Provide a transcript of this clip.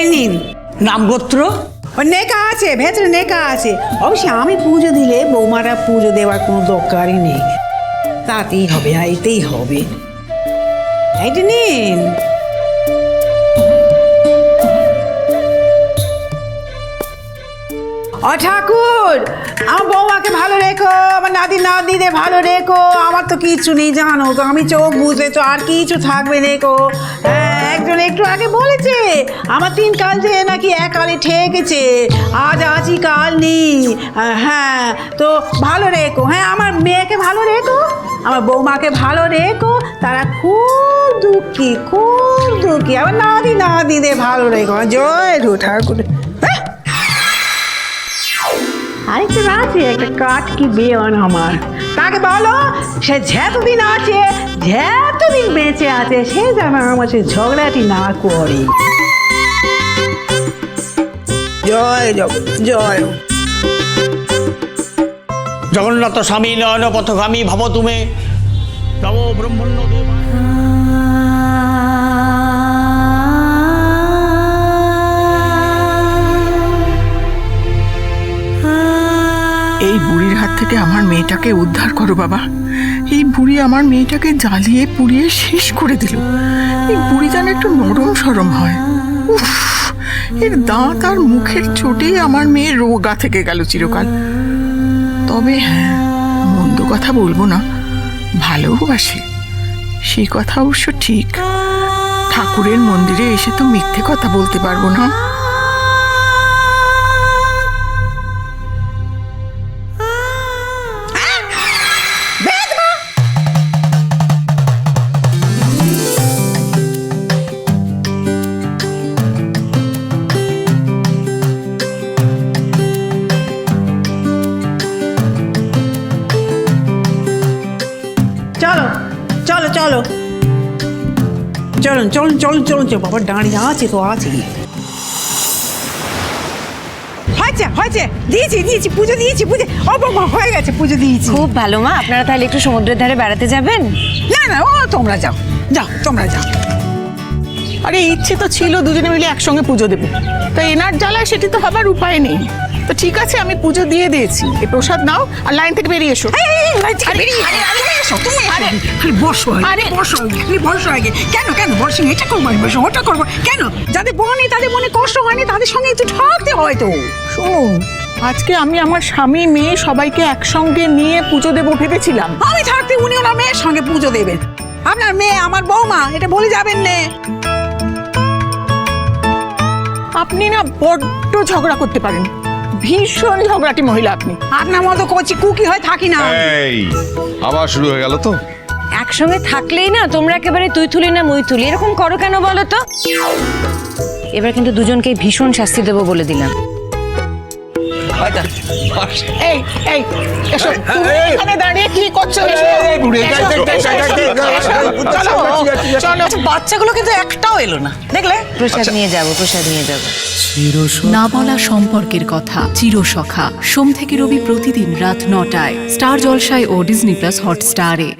এই নিন। নামগোত্র ও নেকা আছে ভেতরে নেকা আছে। অবশ্যই আমি পুজো দিলে বৌমারা পুজো দেওয়ার কোনো দরকারই নেই। তাতেই হবে আইতেই হবে। এইটা নিন। ও ঠাকুর আমার বৌমাকে ভালো রেখো আমার নাতি নাতনিদের ভালো রেখো। আমার তো কিচ্ছু নেই জানো তো আমি চোখ বুঝলে তো আর কিছু থাকবে রেখো হ্যাঁ, একজন একটু আগে বলেছে, আমার তিন কাল যে নাকি এক কালে ঠেকেছে। আজ আছি কাল নেই। হ্যাঁ তো ভালো রেখো। হ্যাঁ আমার মেয়েকে ভালো রেখো, আমার বৌমাকে ভালো রেখো। তারা খুব দুঃখী খুব দুঃখী। আমার নাতি নাতিদের ভালো রেখো। জয় ঠু ঠাকুর। হ্যাঁ। আরেকটা আছে একটা কাঠ কি বেয়ন আমার। তাকে বলো সে যেতদিন আছে যেতদিন বেঁচে আছে সে যেন আমার সে ঝগড়াটি না করে। জয় জগ জয়। জগন্নাথ স্বামী নয়ন পথগামী ভব তুমে নব ব্রহ্মণ্য দেবা বুড়ির হাত থেকে আমার মেয়েটাকে উদ্ধার করো, বাবা। এই বুড়ি আমার মেয়েটাকে জ্বালিয়ে পুড়িয়ে শেষ করে দিল। এই বুড়ি যেন একটু নরম সরম হয়। উফ, এর দাঁত আর মুখের চোটেই আমার মেয়ের রোগা থেকে গেল চিরকাল। তবে হ্যাঁ মন্দ কথা বলব না ভালোবাসে সেই কথা অবশ্য ঠিক। ঠাকুরের মন্দিরে এসে তো মিথ্যে কথা বলতে পারব না। চলো চলো চলো। চলুন চলুন চলুন চলুন চলো বাবা দাঁড়িয়ে আছে তো আছে। হয়েছে হয়েছে। দিয়েছি দিয়েছি পুজো দিয়েছি পুজো। ও বাবা হয়ে গেছে পুজো দিয়েছি। খুব ভালো মা। আপনারা তাহলে একটু সমুদ্রের ধারে বেড়াতে যাবেন? না না ও তোমরা যাও যাও তোমরা যাও। আরে ইচ্ছে তো ছিল দুজনে মিলে একসঙ্গে পুজো দেবো। তা এনার জ্বালায় সেটি তো হবার উপায় নেই। তো ঠিক আছে আমি পুজো দিয়ে দিয়েছি। এই প্রসাদ নাও আর লাইন থেকে বেরিয়ে এসো। আজকে আমি আমার স্বামী মেয়ে সবাইকে একসঙ্গে নিয়ে পুজো দেবো ভেবেছিলাম। আমি থাকতে উনি ওনার মেয়ের সঙ্গে পুজো দেবেন আপনার মেয়ে আমার বৌমা এটা বলে যাবেন নে। আপনি না বড্ড ঝগড়া করতে পারেন। ভীষণ ঝগড়াটি মহিলা আপনি। আপনার মতো কচি কুকি হয়ে থাকি না। এই আবার শুরু হয়ে গেল তো? একসঙ্গে থাকলেই না তোমরা একেবারে তুই তুলি না মুই তুলি এরকম করো কেন বলো তো? এবার কিন্তু দুজনকে ভীষণ শাস্তি দেবো বলে দিলাম। এই এই এসো। তুমি এখানে দাঁড়িয়ে কি করছ? এসো। এসো, চলো। চলো বাচ্চাগুলো কিন্তু একটাও এলো না। দেখলে? প্রসাদ নিয়ে যাব প্রসাদ নিয়ে যাব। না বলা সম্পর্কের কথা চিরসখা। সোম থেকে রবি প্রতিদিন রাত নটায় স্টার জলসায় ও ডিজনি প্লাস হটস্টারে।